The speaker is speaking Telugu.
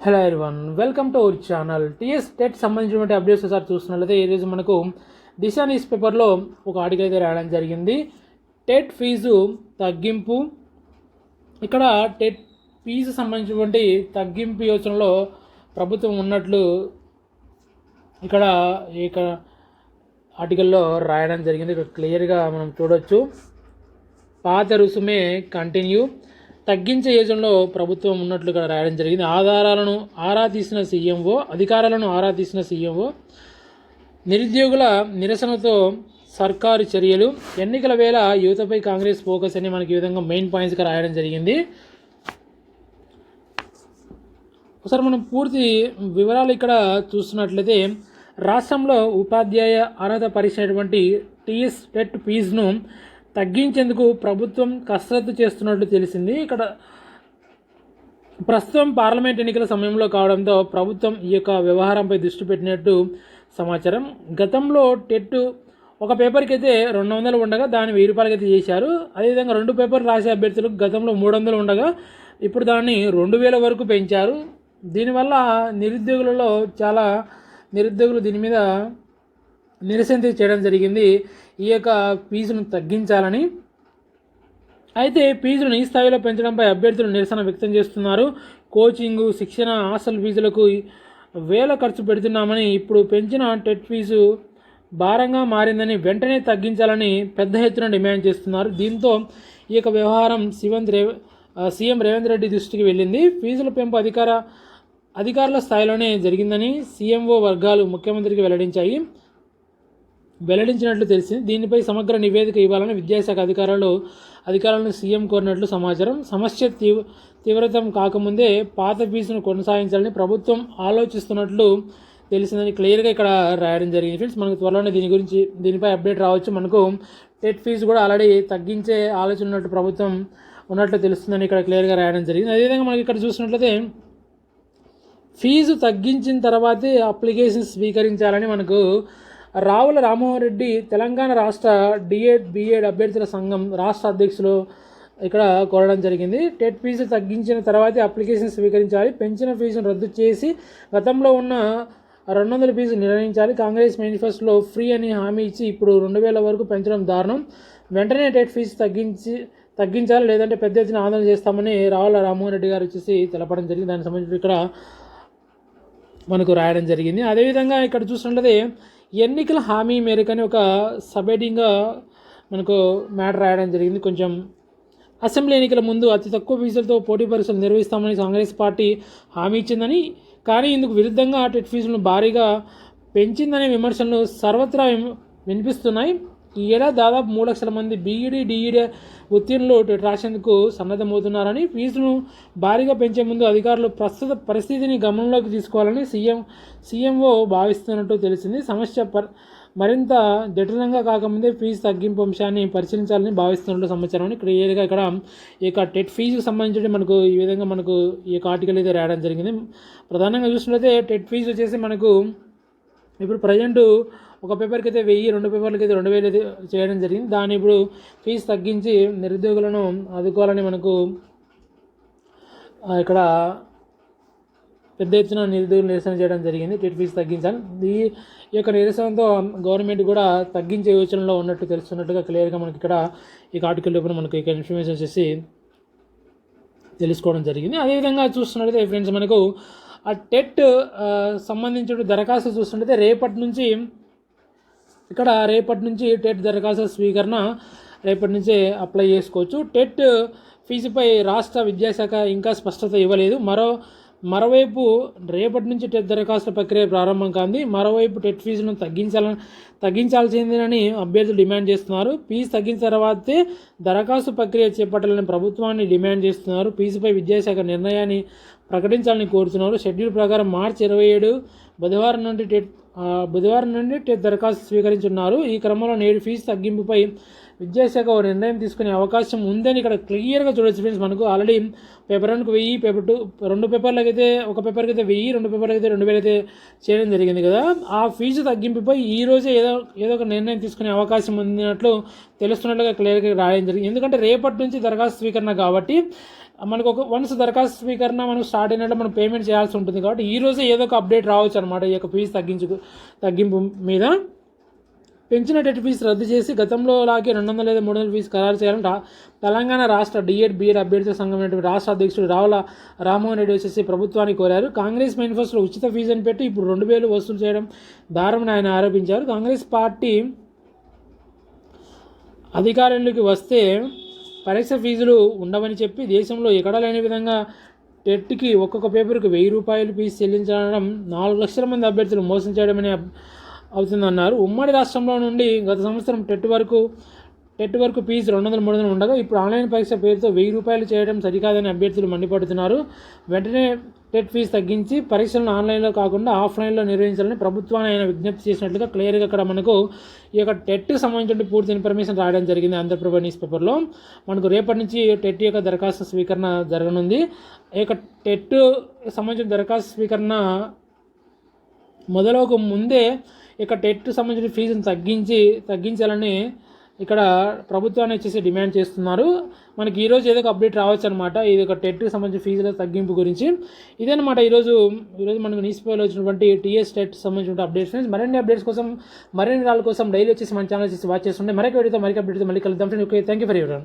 Hello one welcome to our channel TS TET సంబంధించినటువంటి అప్డేట్స్ ఒకసారి చూస్తున్నట్లయితే ఈరోజు మనకు దిశా న్యూస్ పేపర్లో ఒక ఆర్టికల్ అయితే రాయడం జరిగింది. టెట్ ఫీజు తగ్గింపు. ఇక్కడ టెట్ ఫీజు సంబంధించినటువంటి తగ్గింపు యోచనలో ప్రభుత్వం ఉన్నట్లు ఇక్కడ ఇక్కడ ఆర్టికల్లో రాయడం జరిగింది. ఇక్కడ క్లియర్గా మనం చూడొచ్చు. పాత రుసుమే కంటిన్యూ తగ్గించే యోజనలో ప్రభుత్వం ఉన్నట్లు ఇక్కడ రాయడం జరిగింది. ఆధారాలను ఆరా తీసిన సీఎంఓ అధికారాలను ఆరా తీసిన సీఎంఓ నిరుద్యోగుల నిరసనతో సర్కారు చర్యలు ఎన్నికల వేళ యువతపై కాంగ్రెస్ ఫోకస్ అని మనకి ఈ విధంగా మెయిన్ పాయింట్స్గా రాయడం జరిగింది. ఒకసారి మనం పూర్తి వివరాలు ఇక్కడ చూస్తున్నట్లయితే రాష్ట్రంలో ఉపాధ్యాయ అర్హత పరీక్ష అయినటువంటి టీఎస్ టెట్ ఫీజును తగ్గించేందుకు ప్రభుత్వం కసరత్తు చేస్తున్నట్లు తెలిసింది. ఇక్కడ ప్రస్తుతం పార్లమెంట్ ఎన్నికల సమయంలో కావడంతో ప్రభుత్వం ఈ యొక్క వ్యవహారంపై దృష్టి పెట్టినట్టు సమాచారం. గతంలో టెట్ ఒక పేపర్కి అయితే రెండు వందలు ఉండగా దాన్ని వెయ్యి రూపాయలకి అయితే చేశారు. అదేవిధంగా రెండు పేపర్లు రాసే అభ్యర్థులకు గతంలో మూడు వందలు ఉండగా ఇప్పుడు దాన్ని రెండు వేల వరకు పెంచారు. దీనివల్ల నిరుద్యోగులలో చాలా నిరుద్యోగులు దీని మీద నిరసన చేయడం జరిగింది. ఈ యొక్క ఫీజును తగ్గించాలని. అయితే ఫీజులను ఈ స్థాయిలో పెంచడంపై అభ్యర్థులు నిరసన వ్యక్తం చేస్తున్నారు. కోచింగు శిక్షణ హాస్టల్ ఫీజులకు వేల ఖర్చు పెడుతున్నామని ఇప్పుడు పెంచిన టెట్ ఫీజు భారంగా మారిందని వెంటనే తగ్గించాలని పెద్ద ఎత్తున డిమాండ్ చేస్తున్నారు. దీంతో ఈ యొక్క వ్యవహారం శివంత్ రేవ సీఎం రేవంత్ రెడ్డి దృష్టికి వెళ్ళింది. ఫీజుల పెంపు అధికార అధికారుల స్థాయిలోనే జరిగిందని సీఎంఓ వర్గాలు ముఖ్యమంత్రికి వెల్లడించాయి. వెల్లడించినట్లు తెలిసింది. దీనిపై సమగ్ర నివేదిక ఇవ్వాలని విద్యాశాఖ అధికారులు అధికారులను సీఎం కోరినట్లు సమాచారం. సమస్య తీవ్ర తీవ్రతం కాకముందే పాత ఫీజును కొనసాగించాలని ప్రభుత్వం ఆలోచిస్తున్నట్లు తెలిసిందని క్లియర్గా ఇక్కడ రాయడం జరిగింది. ఫ్రెండ్స్ మనకు త్వరలోనే దీని గురించి దీనిపై అప్డేట్ రావచ్చు. మనకు టెట్ ఫీజు కూడా ఆల్రెడీ తగ్గించే ఆలోచన ఉన్నట్టు ప్రభుత్వం ఉన్నట్లు తెలుస్తుందని ఇక్కడ క్లియర్గా రాయడం జరిగింది. అదేవిధంగా మనకి ఇక్కడ చూసినట్లయితే ఫీజు తగ్గించిన తర్వాతే అప్లికేషన్ స్వీకరించాలని మనకు రావుల రామ్మోహన్ రెడ్డి తెలంగాణ రాష్ట్ర డిఎడ్ బిఎడ్ అభ్యర్థుల సంఘం రాష్ట్ర అధ్యక్షులు ఇక్కడ కోరడం జరిగింది. టెట్ ఫీజు తగ్గించిన తర్వాతే అప్లికేషన్ స్వీకరించాలి. పెంచిన ఫీజును రద్దు చేసి గతంలో ఉన్న రెండు వందల ఫీజు నిర్ణయించాలి. కాంగ్రెస్ మేనిఫెస్టోలో ఫ్రీ అని హామీ ఇచ్చి ఇప్పుడు రెండు వేల వరకు పెంచడం దారుణం. వెంటనే టెట్ ఫీజు తగ్గించి తగ్గించాలి లేదంటే పెద్ద ఎత్తున ఆందోళన చేస్తామని రావుల రామ్మోహన్ రెడ్డి గారు వచ్చేసి తెలపడం జరిగింది. దానికి సంబంధించి ఇక్కడ మనకు రాయడం జరిగింది. అదేవిధంగా ఇక్కడ చూసినట్లయితే ఎన్నికల హామీ మేరకని ఒక సబెడింగ్గా మనకు మ్యాటర్ రాయడం జరిగింది. కొంచెం అసెంబ్లీ ఎన్నికల ముందు అతి తక్కువ ఫీజులతో పోటీ పరీక్షలు నిర్వహిస్తామని కాంగ్రెస్ పార్టీ హామీ ఇచ్చిందని కానీ ఇందుకు విరుద్ధంగా టెట్ ఫీజులను భారీగా పెంచిందనే విమర్శలు సర్వత్రా వినిపిస్తున్నాయి. ఈ ఏడాది దాదాపు మూడు లక్షల మంది బీఈడీ డిఈడీ ఉత్తీర్ణులు టెట్ రాసేందుకు సన్నద్ధమవుతున్నారని ఫీజును భారీగా పెంచే ముందు అధికారులు ప్రస్తుత పరిస్థితిని గమనంలోకి తీసుకోవాలని సీఎం సీఎంఓ భావిస్తున్నట్టు తెలిసింది. సమస్య పర్ మరింత జటిలంగా కాకముందే ఫీజు తగ్గింపు అంశాన్ని పరిశీలించాలని భావిస్తున్నట్టు సమాచారం. అని క్లియర్గా ఇక్కడ ఈ యొక్క టెట్ ఫీజుకు సంబంధించి మనకు ఈ విధంగా మనకు ఈ యొక్క ఆర్టికల్ అయితే రాయడం జరిగింది. ప్రధానంగా చూసినట్లయితే టెట్ ఫీజు వచ్చేసి మనకు ఇప్పుడు ప్రజెంట్ ఒక పేపర్కి అయితే వెయ్యి రెండు పేపర్లకి అయితే రెండు వేలు అయితే చేయడం జరిగింది. దాన్ని ఇప్పుడు ఫీజు తగ్గించి నిరుద్యోగులను ఆదుకోవాలని మనకు ఇక్కడ పెద్ద ఎత్తున నిరుద్యోగులు నిరసన చేయడం జరిగింది. టెట్ ఫీజు తగ్గించాలి ఈ ఈ యొక్క నిరసనతో గవర్నమెంట్ కూడా తగ్గించే యోచనలో ఉన్నట్టు తెలుస్తున్నట్టుగా క్లియర్గా మనకి ఇక్కడ ఈ ఆర్టికల్ లోపల మనకు ఇక్కడ ఇన్ఫర్మేషన్ వచ్చేసి తెలుసుకోవడం జరిగింది. అదేవిధంగా చూస్తున్నట్లయితే ఫ్రెండ్స్ మనకు ఆ టెట్ సంబంధించిన దరఖాస్తు చూస్తుంటే రేపటి నుంచి ఇక్కడ రేపటి నుంచి టెట్ దరఖాస్తు స్వీకరణ రేపటి నుంచే అప్లై చేసుకోవచ్చు. టెట్ ఫీజుపై రాష్ట్ర విద్యాశాఖ ఇంకా స్పష్టత ఇవ్వలేదు. మరో మరోవైపు రేపటి నుంచి టెట్ దరఖాస్తు ప్రక్రియ ప్రారంభం కాంది. మరోవైపు టెట్ ఫీజును తగ్గించాలని తగ్గించాల్సిందేనని అభ్యర్థులు డిమాండ్ చేస్తున్నారు. ఫీజు తగ్గించిన తర్వాతే దరఖాస్తు ప్రక్రియ చేపట్టాలని ప్రభుత్వాన్ని డిమాండ్ చేస్తున్నారు. ఫీజుపై విద్యాశాఖ నిర్ణయాన్ని ప్రకటించాలని కోరుతున్నారు. షెడ్యూల్ ప్రకారం మార్చి ఇరవై ఏడు బుధవారం నుండి టెట్ బుధవారం నుండి టెట్ దరఖాస్తు స్వీకరించున్నారు. ఈ క్రమంలో నేడు ఫీజు తగ్గింపుపై విద్యాశాఖ ఓ నిర్ణయం తీసుకునే అవకాశం ఉందని ఇక్కడ క్లియర్గా చూడొచ్చు ఫ్రెండ్స్. మనకు ఆల్రెడీ పేపర్ వన్కి వెయ్యి పేపర్ టూ రెండు పేపర్లకి అయితే ఒక పేపర్కి అయితే వెయ్యి రెండు పేపర్లకి అయితే రెండు వేలు అయితే చేయడం జరిగింది కదా. ఆ ఫీజు తగ్గింపుపై ఈ రోజే ఏదో ఏదో ఒక నిర్ణయం తీసుకునే అవకాశం ఉందినట్లు తెలుస్తున్నట్లుగా క్లియర్గా రాయడం జరిగింది. ఎందుకంటే రేపటి నుంచి దరఖాస్తు స్వీకరణ కాబట్టి మనకు ఒక వన్స్ దరఖాస్తు స్వీకరణ మనం స్టార్ట్ అయినట్లు మనం పేమెంట్ చేయాల్సి ఉంటుంది కాబట్టి ఈ రోజే ఏదో ఒక అప్డేట్ రావచ్చు అనమాట ఈ యొక్క ఫీజు తగ్గించు తగ్గింపు మీద. పెంచిన టెట్ ఫీజు రద్దు చేసి గతంలో లాగే రెండు వందల లేదా మూడు వందల ఫీజు ఖరారు చేయాలంట తెలంగాణ రాష్ట్ర డిఎడ్ బిఎడ్ అభ్యర్థుల సంఘం అనేటువంటి రాష్ట్ర అధ్యక్షుడు రావుల రామ్మోహన్ రెడ్డి వచ్చేసి ప్రభుత్వాన్ని కోరారు. కాంగ్రెస్ మేనిఫెస్టోలో ఉచిత ఫీజు అని పెట్టి ఇప్పుడు రెండు వేలు వసూలు చేయడం దారుణమని ఆయన ఆరోపించారు. కాంగ్రెస్ పార్టీ అధికారంలోకి వస్తే పరీక్ష ఫీజులు ఉండవని చెప్పి దేశంలో ఎక్కడా లేని విధంగా టెట్కి ఒక్కొక్క పేపర్కి వెయ్యి రూపాయలు ఫీజు చెల్లించడం నాలుగు లక్షల మంది అభ్యర్థులు మోసం చేయడమని అవుతుందన్నారు. ఉమ్మడి రాష్ట్రంలో నుండి గత సంవత్సరం టెట్ వరకు టెట్ వరకు ఫీజు రెండు వందల మూడు వందలు ఉండగా ఇప్పుడు ఆన్లైన్ పరీక్ష పేరుతో వెయ్యి రూపాయలు చేయడం సరికాదని అభ్యర్థులు మండిపడుతున్నారు. వెంటనే టెట్ ఫీజు తగ్గించి పరీక్షలను ఆన్లైన్లో కాకుండా ఆఫ్లైన్లో నిర్వహించాలని ప్రభుత్వాన్ని ఆయన విజ్ఞప్తి చేసినట్లుగా క్లియర్గా ఇక్కడ మనకు ఈ యొక్క టెట్కి సంబంధించిన పూర్తి ఇన్ఫర్మేషన్ రాయడం జరిగింది ఆంధ్రప్రభ న్యూస్ పేపర్లో. మనకు రేపటి నుంచి టెట్ యొక్క దరఖాస్తు స్వీకరణ జరగనుంది. ఈ యొక్క టెట్ సంబంధించిన దరఖాస్తు స్వీకరణ మొదలవక ముందే ఇక టెట్ సంబంధించిన ఫీజును తగ్గించి తగ్గించాలని ఇక్కడ ప్రభుత్వాన్ని వచ్చేసి డిమాండ్ చేస్తున్నారు. మనకి ఈరోజు ఏదో ఒక అప్డేట్ రావచ్చు అనమాట ఇది ఒక టెట్కి సంబంధించిన ఫీజుల తగ్గింపు గురించి. ఇదనమాట ఈరోజు ఈరోజు మనకు న్యూస్ పేపర్లో వచ్చినటువంటి టీఎస్ టెట్ సంబంధించిన అప్డేట్స్ మరిన్ని అప్డేట్స్ కోసం మరిన్ని వాళ్ళ కోసం డైలీ వచ్చేసి మన ఛానల్ వచ్చేసి వాచ్ చేస్తుండే మరొక వీడియోతో మరొక అప్డేట్తో మళ్ళీ కలుద్దాం. Okay thank you for your